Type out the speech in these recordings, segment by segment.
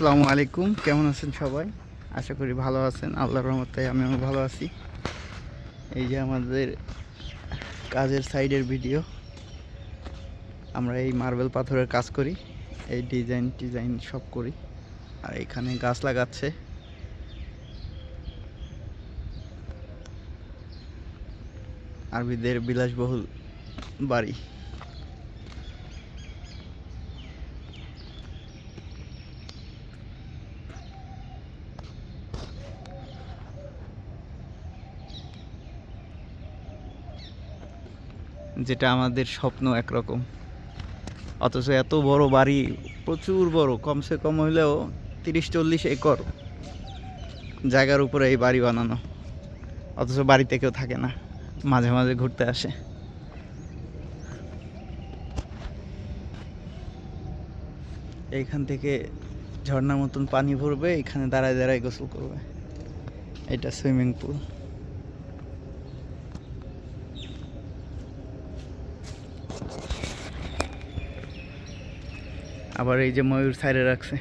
আসসালামু আলাইকুম। কেমন আছেন সবাই? আশা করি ভালো আছেন। আল্লাহর রহমতে আমিও ভালো আছি। এই যে আমাদের কাজের সাইডের ভিডিও। আমরা এই মার্বেল পাথরের কাজ করি। এই ডিজাইন টিজাইন সব করি। আর এখানে গাছ লাগাচ্ছে। আরবিদের বিলাসবহুল বাড়ি। যেটা আমাদের স্বপ্ন একরকম। অথচ এত বড় বাড়ি, প্রচুর বড়, কমসে কম হইলেও তিরিশ, চল্লিশ একর জায়গার উপরে এই বাড়ি বানানো। অথচ বাড়িতে কেউ থাকে না, মাঝে মাঝে ঘুরতে আসে। এইখান থেকে ঝর্ণার মতন পানি ভরবে এখানে দাঁড়ায় দাঁড়ায় গোসল করবে। এটা সুইমিং পুল। আবার এই যে ময়ূর সাইডে রাখছে।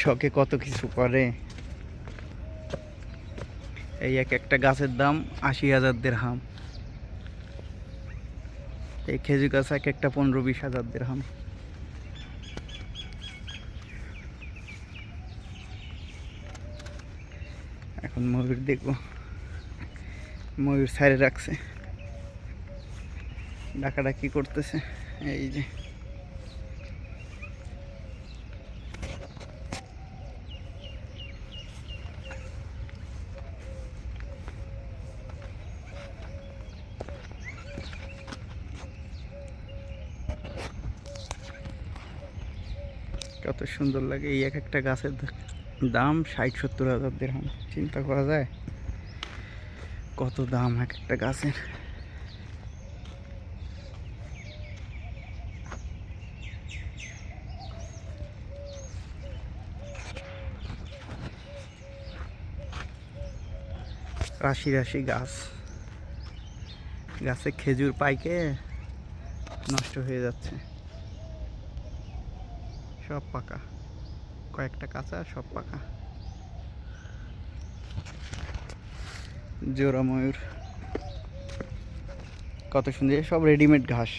শখে কত কিছু করে। এই এক একটা গাছের দাম আশি হাজার দেড়হাম। এই খেজুর গাছ এক একটা পনেরো বিশ হাজার দেড়হাম। এখন ময়ূর দেখব। ময়ূর সাইডে রাখছে। ডাকাডাকি করতেছে। এই যে কত সুন্দর লাগে। এই এক একটা গাছের দাম ষাট সত্তর হাজার দেড়হাম। চিন্তা করা যায়? কত দাম এক একটা গাছের? রাশি রাশি গাছ। গাছে খেজুর পাইকে নষ্ট হয়ে যাচ্ছে। সব পাকা। কয়েকটা কাঁচা সব পাকা। জোড়া ময়ূর কত সুন্দর সব রেডিমেড ঘাস।